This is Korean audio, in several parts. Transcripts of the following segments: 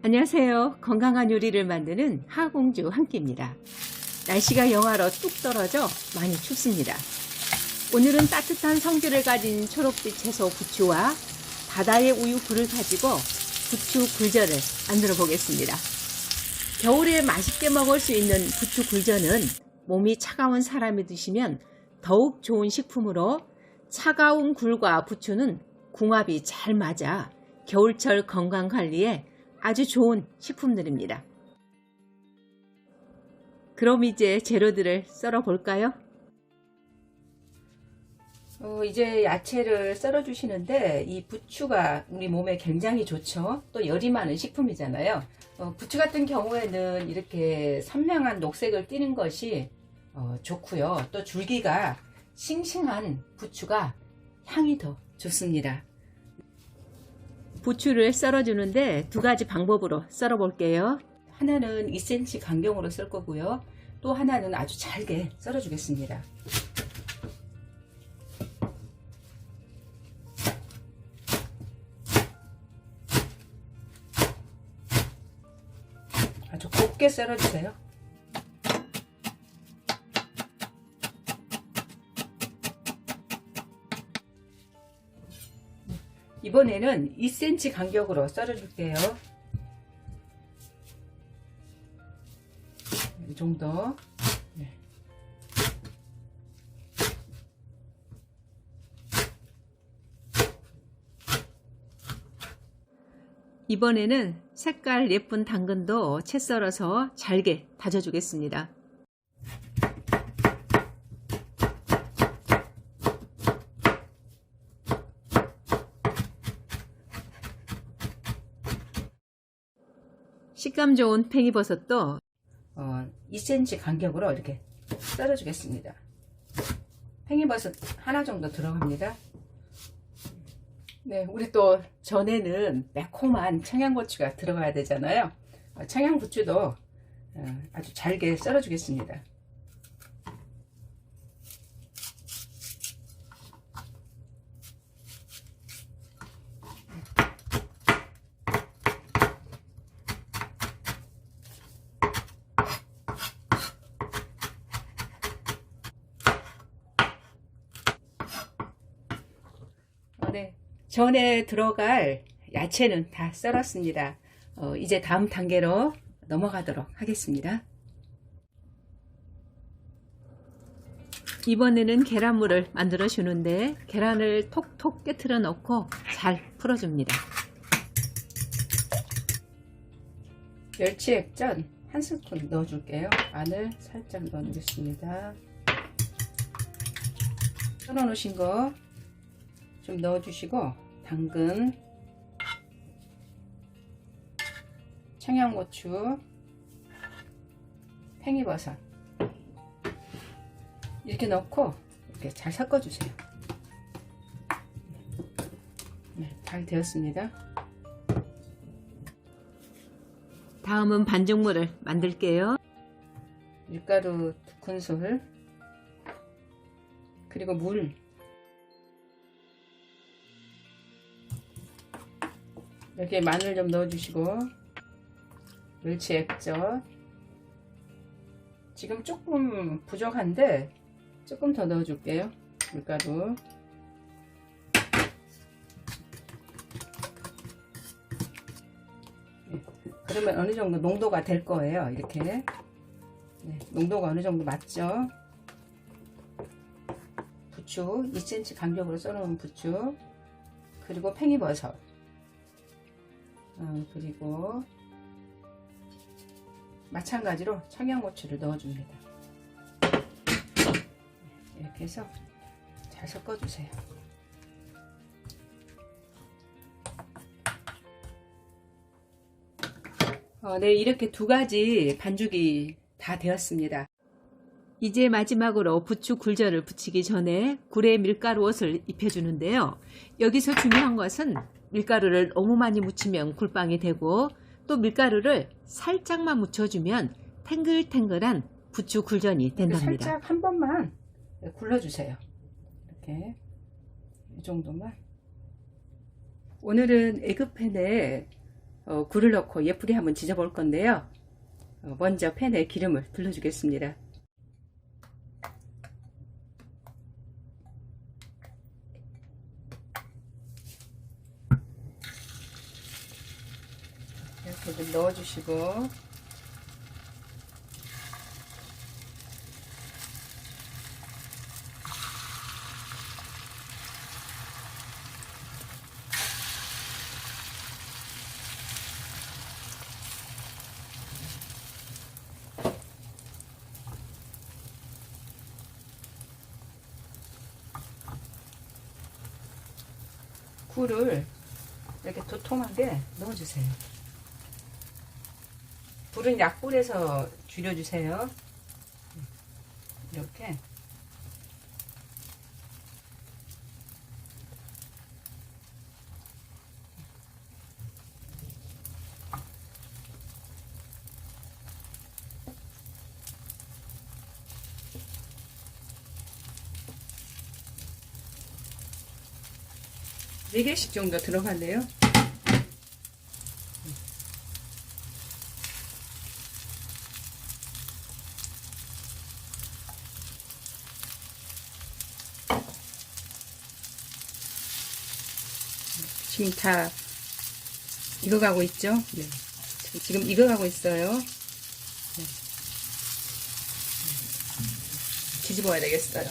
안녕하세요. 건강한 요리를 만드는 하공주 한끼입니다. 날씨가 영하로 뚝 떨어져 많이 춥습니다. 오늘은 따뜻한 성질을 가진 초록빛 채소 부추와 바다의 우유 굴을 가지고 부추 굴전을 만들어 보겠습니다. 겨울에 맛있게 먹을 수 있는 부추 굴전은 몸이 차가운 사람이 드시면 더욱 좋은 식품으로 차가운 굴과 부추는 궁합이 잘 맞아 겨울철 건강 관리에 아주 좋은 식품들입니다. 그럼 이제 재료들을 썰어 볼까요? 어, 이제 야채를 썰어 주시는데 이 부추가 우리 몸에 굉장히 좋죠. 또 열이 많은 식품이잖아요. 어, 부추 같은 경우에는 이렇게 선명한 녹색을 띠는 것이 어, 좋고요. 또 줄기가 싱싱한 부추가 향이 더 좋습니다. 부추를 썰어주는데 두 가지 방법으로 썰어 볼게요. 하나는 2cm 간격으로 썰 거고요. 또 하나는 아주 잘게 썰어 주겠습니다. 아주 곱게 썰어 주세요. 이번에는 2cm 간격으로 썰어줄게요. 이 정도. 네. 이번에는 색깔 예쁜 당근도 채 썰어서 잘게 다져주겠습니다. 식감 좋은 팽이버섯도 어, 2cm 간격으로 이렇게 썰어주겠습니다. 팽이버섯 하나 정도 들어갑니다. 네, 우리 또 전에는 매콤한 청양고추가 들어가야 되잖아요. 어, 청양고추도 어, 아주 잘게 썰어주겠습니다. 어, 네. 전에 들어갈 야채는 다 썰었습니다. 어, 이제 다음 단계로 넘어가도록 하겠습니다. 이번에는 계란물을 만들어 주는데 계란을 톡톡 깨트려 넣고 잘 풀어줍니다. 멸치 액젓 한 스푼 넣어줄게요. 마늘 살짝 넣어주겠습니다. 썰어 놓으신 거 좀 넣어주시고 당근, 청양고추, 팽이버섯 이렇게 넣고 이렇게 잘 섞어주세요. 네, 잘 되었습니다. 다음은 반죽물을 만들게요. 밀가루 두 큰술 그리고 물 이렇게 마늘 좀 넣어주시고 멸치 액젓. 지금 조금 부족한데 조금 더 넣어줄게요. 밀가루. 그러면 어느 정도 농도가 될 거예요 이렇게? 네, 농도가 어느 정도 맞죠? 부추 2cm 간격으로 썰어놓은 부추. 그리고 팽이버섯 어, 그리고 마찬가지로 청양고추를 넣어줍니다. 이렇게 해서 잘 섞어주세요. 어, 네, 이렇게 두 가지 반죽이 다 되었습니다. 이제 마지막으로 부추 굴절을 붙이기 전에 굴에 밀가루 옷을 입혀주는데요. 여기서 중요한 것은 밀가루를 너무 많이 묻히면 굴빵이 되고 또 밀가루를 살짝만 묻혀주면 탱글탱글한 부추 굴전이 된답니다. 살짝 한 번만 굴러주세요. 이렇게 이 정도만. 오늘은 에그팬에 어, 굴을 넣고 예쁘게 한번 지져볼 건데요. 어, 먼저 팬에 기름을 둘러주겠습니다. 이렇게 좀 넣어 주시고 굴을 이렇게 도톰하게 넣어주세요. 불은 약불에서 줄여주세요. 이렇게. 네 개씩 정도 들어갈래요? 지금 다 익어가고 있죠? 네. 지금 익어가고 있어요. 네. 뒤집어야 되겠어요.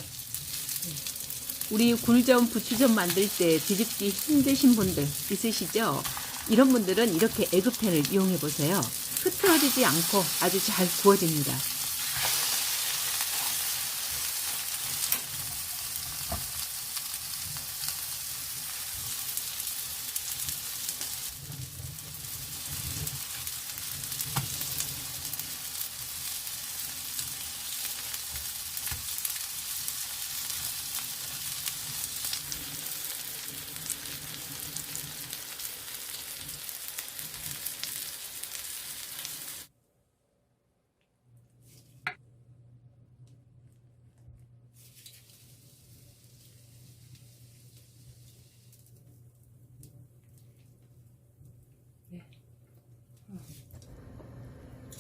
우리 굴전, 부추전 만들 때 뒤집기 힘드신 분들 있으시죠? 이런 분들은 이렇게 에그팬을 이용해 보세요. 흐트러지지 않고 아주 잘 구워집니다.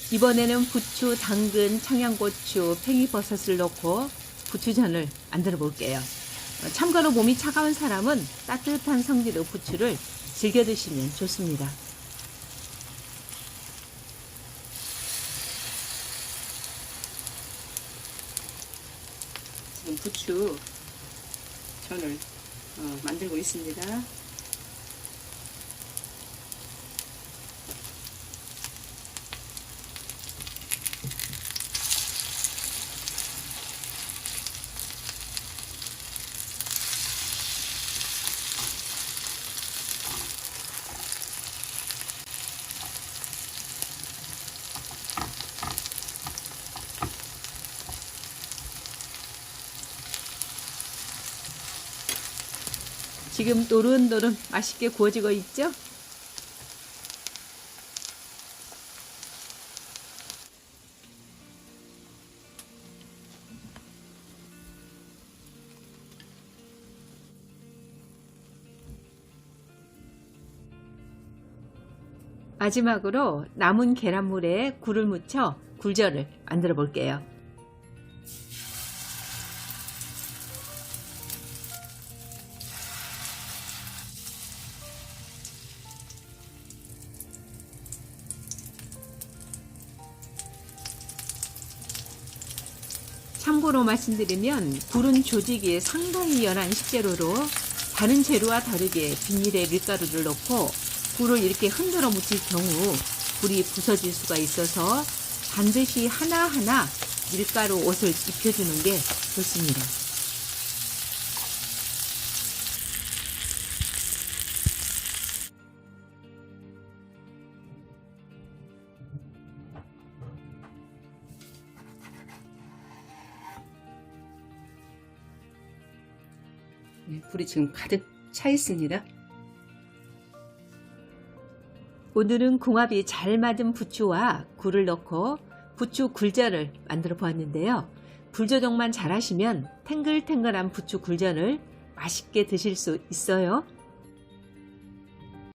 이번에는 부추, 당근, 청양고추, 팽이버섯을 넣고 부추전을 만들어 볼게요. 어, 참고로 몸이 차가운 사람은 따뜻한 성질의 부추를 즐겨 드시면 좋습니다. 부추 전을 어, 만들고 있습니다. 지금 노릇노릇 맛있게 구워지고 있죠? 마지막으로 남은 계란물에 굴을 묻혀 굴전을 만들어 볼게요. 참고로 말씀드리면 굴은 조직이 상당히 연한 식재료로 다른 재료와 다르게 비닐에 밀가루를 넣고 굴을 이렇게 흔들어 묻힐 경우 굴이 부서질 수가 있어서 반드시 하나하나 밀가루 옷을 입혀주는 게 좋습니다. 네, 불이 지금 가득 차 있습니다. 오늘은 궁합이 잘 맞은 부추와 굴을 넣고 부추 굴전을 만들어 보았는데요. 불조정만 잘하시면 탱글탱글한 부추 굴전을 맛있게 드실 수 있어요.